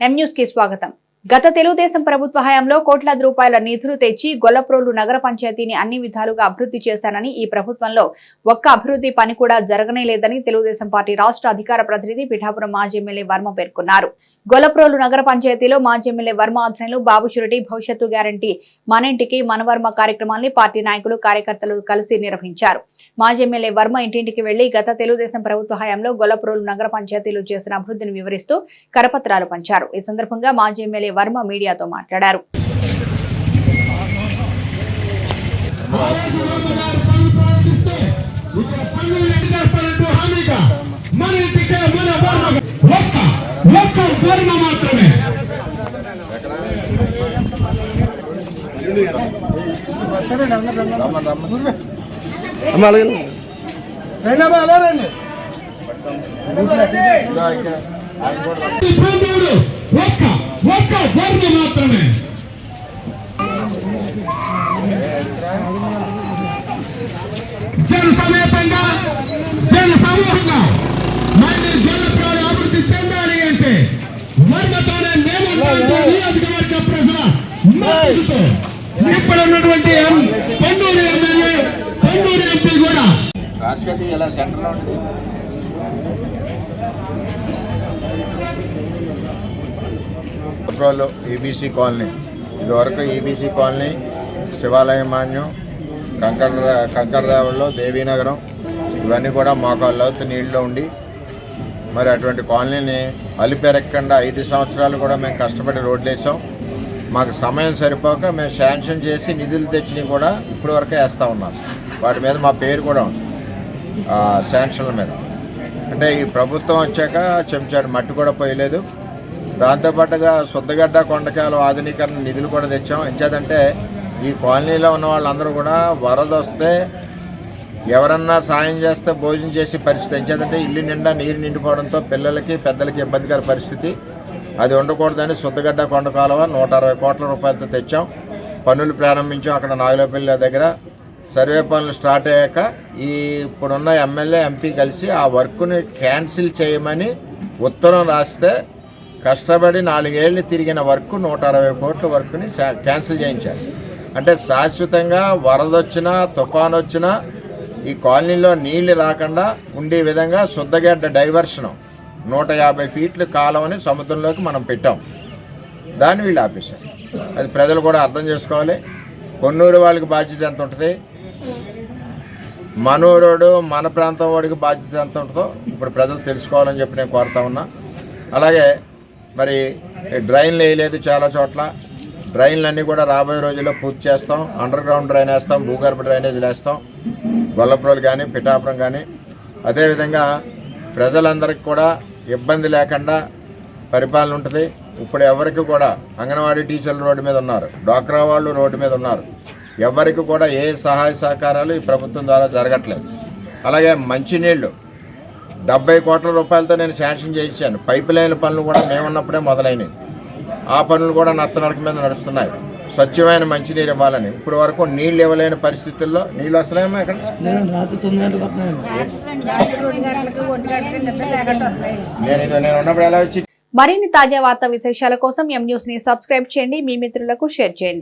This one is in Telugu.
ఎం న్యూస్కి స్వాగతం గత తెలుగుదేశం ప్రభుత్వ హయాంలో కోట్లాది రూపాయల నిధులు తెచ్చి గొల్లప్రోలు నగర పంచాయతీని అన్ని విధాలుగా అభివృద్ధి చేశానని ఈ ప్రభుత్వంలో ఒక్క అభివృద్ధి పని కూడా జరగనే లేదని తెలుగుదేశం పార్టీ రాష్ట్ర అధికార ప్రతినిధి పిఠాపురం మాజీ ఎమ్మెల్యే వర్మ పేర్కొన్నారు. గొల్లప్రోలు నగర పంచాయతీలో మాజీ ఎమ్మెల్యే వర్మ ఆధ్వర్యంలో బాబు షురిటీ భవిష్యత్తు గ్యారంటీ మనింటికి మనవర్మ కార్యక్రమాన్ని పార్టీ నాయకులు కార్యకర్తలు కలిసి నిర్వహించారు. మాజీ ఎమ్మెల్యే వర్మ ఇంటింటికి వెళ్ళి గత తెలుగుదేశం ప్రభుత్వ హయాంలో గొల్లప్రోలు నగర పంచాయతీలో చేసిన అభివృద్ధిని వివరిస్తూ కరపత్రాలు పంచారు. ఈ సందర్భంగా మాజీ ఎమ్మెల్యే వర్మ మీడియాతో మాట్లాడారు. చేస్తారంటూ సమూహంగా మళ్ళీ జనప్రాలు అభివృద్ధి చెందాలి అంటే వర్మతోనే మేము నియోజకవర్గ ప్రజల మద్దతుతో ఇప్పుడు ఉన్నటువంటి ఎం- పొన్నూరు ఎమ్మెల్యే పొన్నూరు ఎంపీ కూడా. రాష్ట్రపతి ఇలా సెంటర్లో ఉంటుంది పెట్రోల్ ఈబీసీ కాలనీ. ఇదివరకు ఈబీసీ కాలనీ శివాలయ మాన్యం కంకర కంకరరావుల్లో దేవీనగరం ఇవన్నీ కూడా మాకు లోతు నీళ్ళలో ఉండి మరి అటువంటి కాలనీని అలిపెరగకుండా ఐదు సంవత్సరాలు కూడా మేము కష్టపడి రోడ్లు వేసాం. మాకు సమయం సరిపోక మేము శాంక్షన్ చేసి నిధులు తెచ్చినవి కూడా ఇప్పటి వరకే వేస్తూ ఉన్నాం. వాటి మీద మా పేరు కూడా ఉంది శాంక్షన్ల మీద. అంటే ఈ ప్రభుత్వం వచ్చాక చెంచాడు మట్టి కూడా పోయలేదు. దాంతోపాటుగా శుద్ధగడ్డ కొండకాయలు ఆధునీకరణ నిధులు కూడా తెచ్చాం. ఎంచేదంటే ఈ కాలనీలో ఉన్న వాళ్ళందరూ కూడా వరద వస్తే ఎవరన్నా సాయం చేస్తే భోజనం చేసే పరిస్థితి ఎంచేదంటే ఇల్లు నిండా నీరు నిండిపోవడంతో పిల్లలకి పెద్దలకి ఇబ్బందికర పరిస్థితి. అది ఉండకూడదని శుద్ధగడ్డ కొండ కాలువ నూట అరవై కోట్ల రూపాయలతో తెచ్చాం. పనులు ప్రారంభించాం అక్కడ నాగులపల్లి దగ్గర. సర్వే పనులు స్టార్ట్ అయ్యాక ఈ ఇప్పుడున్న ఎమ్మెల్యే ఎంపీ కలిసి ఆ వర్క్ని క్యాన్సిల్ చేయమని ఉత్తరం రాస్తే కష్టపడి నాలుగేళ్ళు తిరిగిన వర్క్ నూట అరవై కోట్ల వర్క్ని క్యాన్సిల్ చేయించారు. అంటే శాశ్వతంగా వరదొచ్చినా తుఫాన్ వచ్చినా ఈ కాలనీలో నీళ్ళు రాకుండా ఉండే విధంగా శుద్ధగడ్డ డైవర్షన్ నూట యాభై ఫీట్లు కాలువని సముద్రంలోకి మనం పెట్టాం. దాన్ని వీళ్ళు ఆపేశారు. అది ప్రజలు కూడా అర్థం చేసుకోవాలి. కొన్నూరు వాళ్ళకి బాధ్యత ఎంత ఉంటుంది? మనూరోడు మన ప్రాంతం వాడికి బాధ్యత ఎంత ఉంటుందో ఇప్పుడు ప్రజలు తెలుసుకోవాలని చెప్పి నేను కోరుతా ఉన్నా. అలాగే మరి డ్రైన్లు వేయలేదు చాలా చోట్ల. డ్రైన్లన్నీ కూడా రాబోయే రోజుల్లో పూర్తి చేస్తాం. అండర్ గ్రౌండ్ డ్రైన్ వేస్తాం భూగర్భ డ్రైనేజీలు వేస్తాం. గొల్లప్రోలు కానీ పిఠాపురం కానీ అదేవిధంగా ప్రజలందరికీ కూడా ఇబ్బంది లేకుండా పరిపాలన ఉంటుంది. ఇప్పుడు ఎవరికి కూడా అంగన్వాడీ టీచర్లు రోడ్డు మీద ఉన్నారు డ్వాక్రా వాళ్ళు రోడ్డు మీద ఉన్నారు. ఎవరికి కూడా ఏ సహాయ సహకారాలు ఈ ప్రభుత్వం ద్వారా జరగట్లేదు. అలాగే మంచినీళ్ళు డెబ్బై కోట్ల రూపాయలతో నేను శాంక్షన్ చేయించాను. పైప్ లైన్ పనులు కూడా మేమున్నప్పుడే మొదలైనవి ఆ పనులు కూడా నత్త నడక మీద నడుస్తున్నాయి. స్వచ్ఛమైన మంచినీరు ఇవ్వాలని. ఇప్పుడు వరకు నీళ్ళు ఇవ్వలేని పరిస్థితుల్లో నీళ్ళు వస్తున్నాయమ్మా ఇక్కడ నేను ఇది నేను ఉన్నప్పుడు ఎలా వచ్చి మరిన్ని తాజా వార్తా విశేషాల కోసం ఎం న్యూస్ని సబ్స్క్రైబ్ చేయండి. మీ మిత్రులకు షేర్ చేయండి.